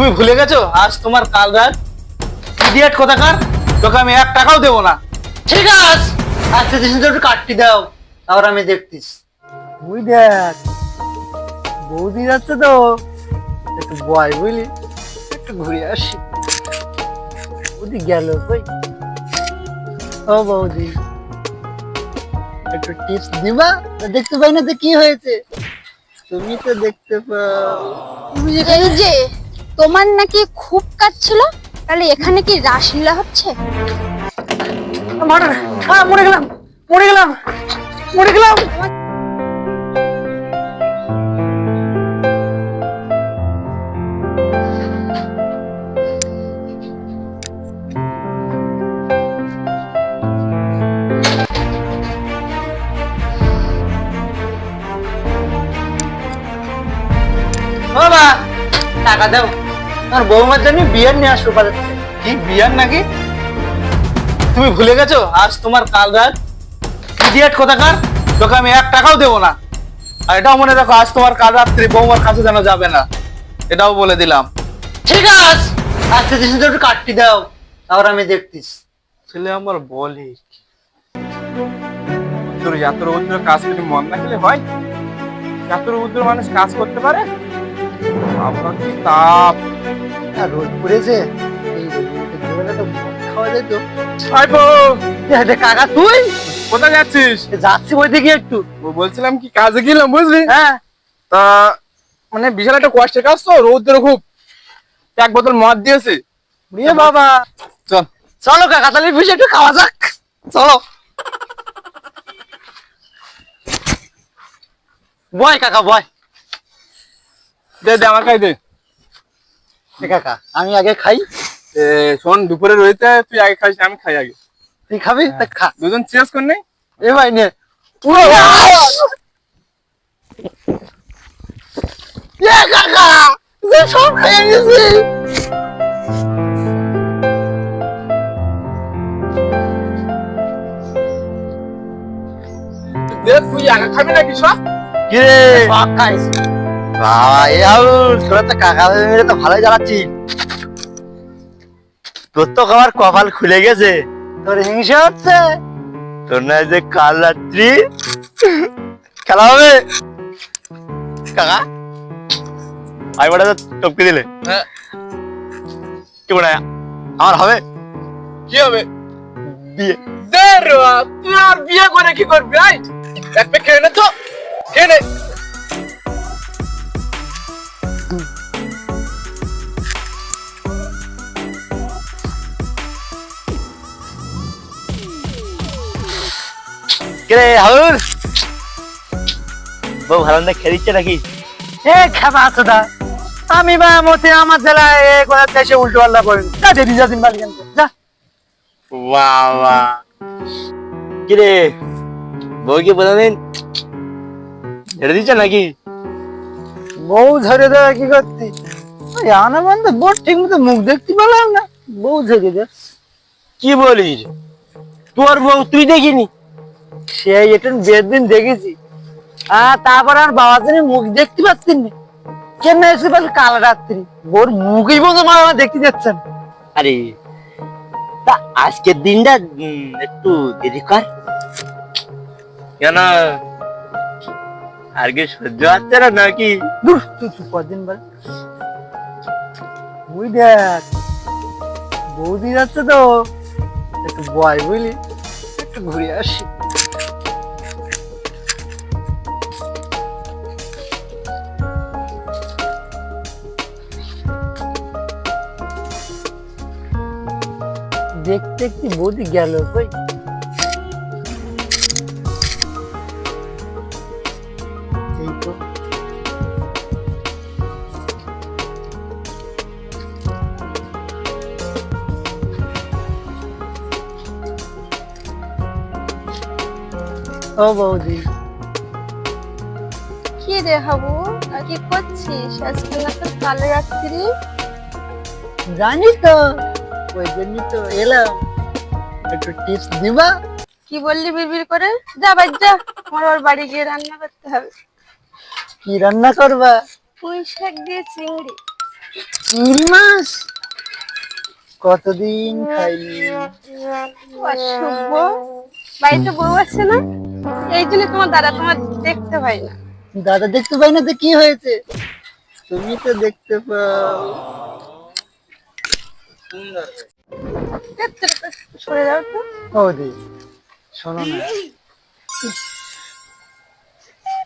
তুমি ভুলে গেছো? আজ তোমার কাল রাত। ইডিয়েট কোথাকার? তোকে আমি এক টাকাও দেবো না। ঠিক আছে আজকে দিন একটু কাটটি দাও তারপর আমি দেখতিস। বুঝ দেখ বৌদি যাচ্ছে তো। একটু বয় বুঝলি একটু ঘুরে আসি। বৌদি গেল কই? ও বৌদি একটু টিপস দিবা? দেখতে পাই না তো কি হয়েছে। তুমি তো দেখতে পাও। তুমি যে তোমার নাকি খুব কাজ ছিল তাহলে এখানে কি রাসলীলা হচ্ছে? মরে আহ, মরে গেলাম মরে গেলাম মরে গেলাম। বাবা টাকা দাও। আমার বৌমার জন্য বিয়ার নিয়ে আসব বাজার থেকে। কি বিয়ার নাকি? তুমি ভুলে গেছো? আজ তোমার কাল রাত। ইডিয়েট কোথাকার? তোকে আমি এক টাকাও দেবো না। আর এটাও মনে রাখো আজ তোমার কাল রাত্রি বৌমার কাছে যেন যাবে না। এটাও বলে দিলাম। ঠিক আছে আজকে তো একটু কাটটি দাও। তারপর আমি দেখতিস। ছেলে আমার বলে তোর এত রৌদ্র কাজ করে মন না খেলে হয়? এত রৌদ্র মানুষ কাজ করতে পারে? আপনার কি তাপ? আর রোদ পড়েছে এই রোদের তো। খাওয়া যেত কাকা তুই? কোথায় যাচ্ছিস? যাচ্ছি ওই দিকে একটু বলছিলাম কি কাজে গেলাম বুঝলি? হ্যাঁ। তা মানে বিশাল একটা কষ্টের কাজ তো রৌদ্র খুব। এক বোতল মদ দিয়েছে। নিয়ে বাবা। চল। চলো কাকা তাহলে বুঝে একটু খাওয়া যাক। চলো। বয় কাকা বয়। দে দে আমার খাই দে। কাকা আমি আগে খাই। শোন দুপুরে রয়েছে তুই আগে খাইস আমি খাই আগে। তুই খাবি? তা খা। দুজন চেস কর নেই এ ভাই নে। কাকা সব খেয়ে গেছি। তুই আগে খাবি নাকি সব? কিরে? সব খাইছি। বাবা এ আউল তোরা তো কাকা মেরে তো ভালোই জ্বালাচ্ছি। তোর তো আমার কপাল খুলে গেছে। তোর হিংসা হচ্ছে। তোর না যে কাল রাত্রি। খেলা হবে। কাকা আই বড় টপকে দিলে। হ্যাঁ। কি বড় আমার হবে? কি হবে? বিয়ে। দে তুই আর বিয়ে করে কি করবি আই এক পে খেয়ে নে তো। খেয়ে নে। কে হাউর? বউ ভালো খেলিচ্ছে নাকি? এ খাবা আছে দা আমি বা মতে আমার জেলায় এ কোথা দেশে উল্টো পাল্লা করেন যা দেরি যা দিন বালি আনতে, যা। বাবা। কিরে বউ কি বলেন ছেড়ে দিচ্ছে নাকি? বউ ঝরে দেওয়া কি করতি? আনা বন্ধ বোর ঠিক মতো মুখ দেখতে পেলাম না। বউ ঝরে দে। কি বলিস? তোর বউ তুই দেখিনি? সেই দেখেছি। আর তারপর আর বাবা জানি মুখ দেখতে পাচ্ছেন না। কেন এসে কাল রাত্রি? ওর মুখই বন্ধু দেখতে যাচ্ছেন। আরে তা আজকের দিনটা একটু দেরি কর। কেন? আর কি সহ্য হচ্ছে না নাকি? দূর তুই চুপ কর দিন বল। বুঝ দেখ বৌদি যাচ্ছে তো। একটু বয় বুঝলি একটু ঘুরে আসি। দেখতে কি বৌদি গেল কই? ও বৌদি। কি রে হাবু? কি করছিস? আজকে না তোর কালো রাত্রি। জানি তো ওই জন্য তো এলাম। একটু টিপস দিবা? কি বললি বিড়বিড় করে? যা বাজ যা। আমার ওর বাড়ি গিয়ে রান্না করতে হবে। কি রান্না করবা? পুঁই শাক দিয়ে চিংড়ি। চিংড়ি মাছ? কতদিন খাইনি? অশুভ। বাড়িতে বউ আছে না? এই জন্য তোমার দাদা তোমার দেখতে পাই না। দাদা দেখতে পাই না তো কি হয়েছে? তুমি তো দেখতে পাও। সরে যাও তো বৌদি শোনো না।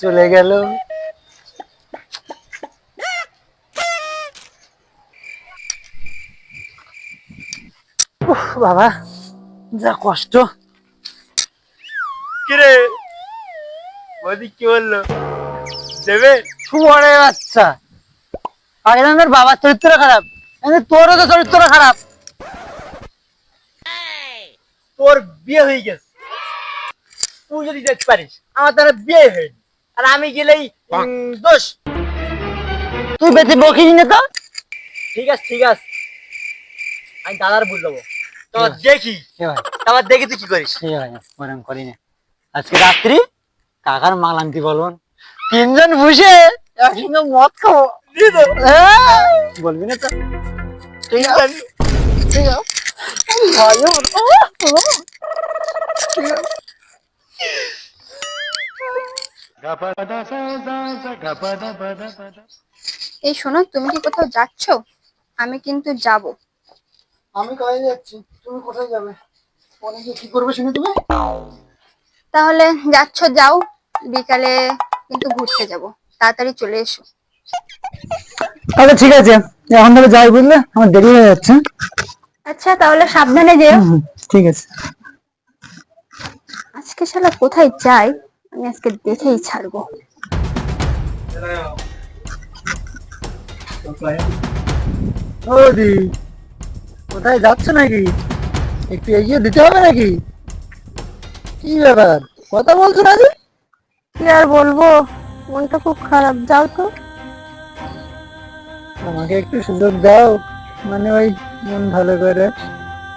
চলে গেল। বাবা যা কষ্ট। কিরে? বৌদি কি বলল? দেবে? শুয়ারে বাচ্চা। আগে আমার বাবার চরিত্র খারাপ। তোরও তো চরিত্র খারাপ। তোর বিয়ে হয়ে গেছে। তুই যদি যেতে পারিস আমার তারা বিয়ে হয়নি আর আমি গেলেই দোষ। তুই বেঁচে বকিস না তো? ঠিক আছে ঠিক আছে। আমি দাদার বুঝলাম তো দেখি। তারপর দেখি তুই কি করিস। ওরম করি না। আজকে রাত্রি কাকার মাল আনতে বলুন। তিনজন বসে একসঙ্গে মদ খাব হ্যাঁ, বলবি না তো? ঠিক আছে। ঠিক আছে। ভালো। বলো। ঠিক আছে এই শোনো তুমি কি কোথাও যাচ্ছ? আমি কিন্তু যাব। আমি কোথায় যাচ্ছি? তুমি কোথায় যাবে? অনেকে কি করবে শুনে তুমি? তাহলে যাচ্ছ যাও। বিকালে কিন্তু ঘুরতে যাব। তাড়াতাড়ি চলে এসো। আচ্ছা ঠিক আছে। এখন তাহলে যাই বুঝলে? আমার দেরি হয়ে যাচ্ছে। আচ্ছা তাহলে সাবধানে যেও। ঠিক আছে। আজকে শালা কোথায় যাই? আমি আজকে দেখেই ছাড়বো। ওদি কোথায় যাচ্ছ নাকি? একটু এগিয়ে দিতে হবে নাকি? কি ব্যাপার? কথা বলছো না কি আর বলব? মনটা খুব খারাপ যাও তো। আমাকে একটু সুযোগ দাও মানে ওই মন ভালো করে।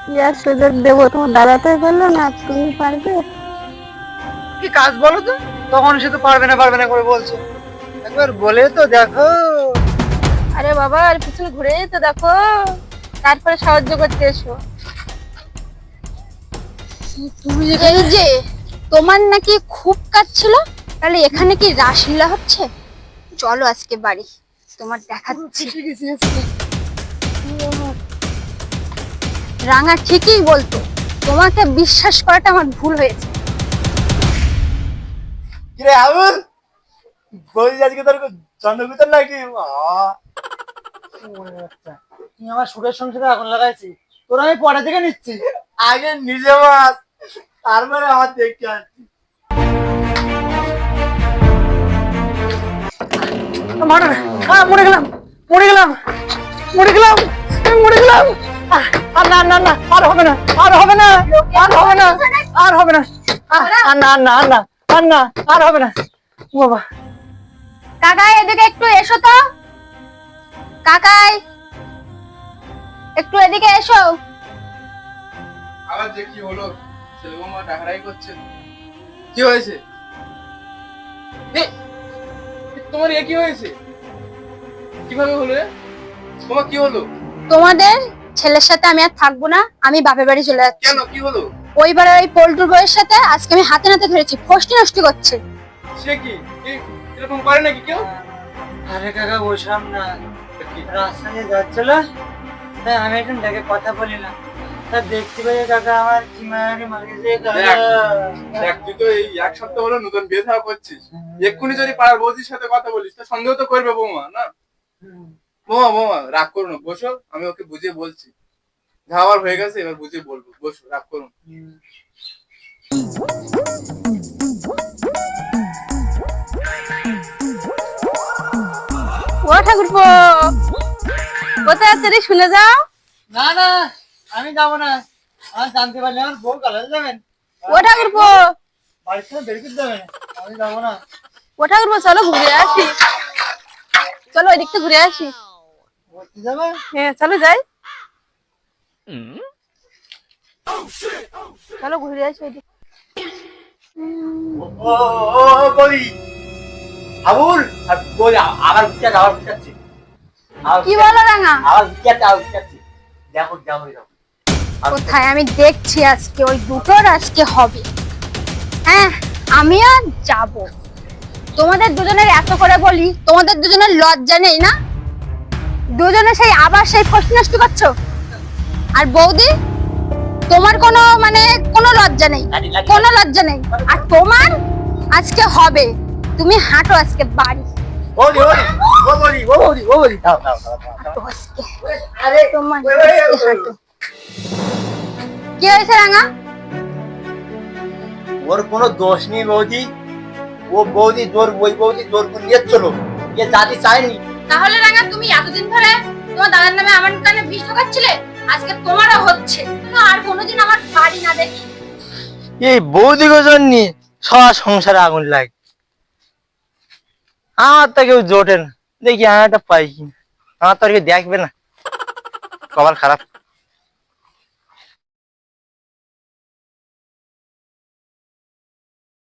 কি আর সুযোগ দেবো? তোমার দাঁড়াতে পারল না তুমি পারবে? কি কাজ বলো তো? তখন সে তো পারবে না পারবে না করে বলছো। একবার বলে তো দেখো। আরে বাবা আর পিছনে ঘুরে তো দেখো। তারপরে সাহায্য করতে এসো। তুমি যে তোমার নাকি খুব কাজ ছিল? তাহলে এখানে কি রাসলীলা হচ্ছে? চলো আজকে বাড়ি। তোমার দেখাচ্ছি। রাঙা ঠিকই বলতো। তোমাকে বিশ্বাস করাটা আমার ভুল হয়েছে। কিরে আবুল? বলি আজকে তোর চন্দ্রগুতর লাগি তুমি আমার সুরের সংসারে আগুন লাগাইছি তোরা আমি পরে থেকে নিচ্ছি। আগে নিজে মাছ তারপরে আমার দেখতে আসছি মারো মরে গেলাম মরে গেলাম মরে গেলাম মরে গেলাম। আর না না না আর হবে না আর হবে না আর হবে না আর হবে না। আর না না না আর না আর হবে না। বাবা। কাকাই এদিকে একটু এসো তো। কাকাই একটু এদিকে এসো। আবার যে কি হলো ছেলে করছে। কি হয়েছে? এ, তোমার এ কি হয়েছে? কীভাবে হলো? তোমার কি হলো? তোমাদের ছেলের সাথে আমি আর থাকব না আমি বাপের বাড়ি চলে যাচ্ছি। কেন? কি হলো? ওইবারে ওই পোল্টুর বউয়ের সাথে আজকে আমি হাতে নাতে ধরেছি ফষ্টি নষ্টি করছে। সে কি? এরকম করে নাকি কেউ? আরে কাকা বসলাম না রাস্তা দিয়ে যাচ্ছিল? তাই আমি এখন ডেকে কথা বলি না। দেখতে পাই কাকা আমার কি মারি মারি কাকা। দেখ তুই তো এই এক সপ্তাহ হলো নতুন বিয়ে থাকা করছিস। এক্ষুনি যদি পাড়ার বৌদির সাথে কথা বলিস তা সন্দেহ তো করবে বৌমা না? বৌমা বৌমা রাগ করো না বসো আমি ওকে বুঝিয়ে বলছি। যাওয়ার হয়ে গেছে এবার বুঝিয়ে বলব বসো রাগ করুন ও ঠাকুরপো কোথায় আছে রে? শুনে যাও। না না। আমি যাব না। আমার জানতে পারলে আমার বউ কালার যাবেন। ও ঠাকুরপো বাড়ির থেকে বের করে যাবেন আমি যাব না। ও ঠাকুরপো চলো ঘুরে আসি। চলো ওই দিকটা ঘুরে আসি। ঘুরতে যাবে? হ্যাঁ চলো যাই। চলো ঘুরে আসি ওই দিক ও ও আবুল আবার কি বলো রাঙা? দেখো দেখো। কোথায় আমি দেখছি আজকে ওই দুটোর আজকে হবে হ্যাঁ আমিও যাব তোমাদের দুজনের এত করে বলি তোমাদের দুজনের লজ্জা নেই না দুজনে সেই আবার সেই প্রশ্ন নষ্ট করছ আর বৌদি তোমার কোনো মানে কোনো লজ্জা নেই কোনো লজ্জা নেই আর তোমার আজকে হবে তুমি হাঁটো আজকে বাড়ি আরে তোমার কি হয়েছে রাঙা? ওর কোনো দোষ নেই বৌদি। ও বৌদি জোর বৌদি জোর করে নিয়ে চলো। এ জাতি চায়নি তাহলে রাঙা তুমি এতদিন ধরে তোমার দাদার নামে আমার কানে বিষ ঢোকাচ্ছিলে? আজকে তোমারও হচ্ছে। আর কোনোদিন আমার বাড়ি না দেখি। এই বৌদিকে জন্য সবার সংসারে আগুন লাগে। আমার তো কেউ জোটে না। দেখি আমি একটা পাই কি আমার তো আর কেউ দেখবে না। কপাল খারাপ।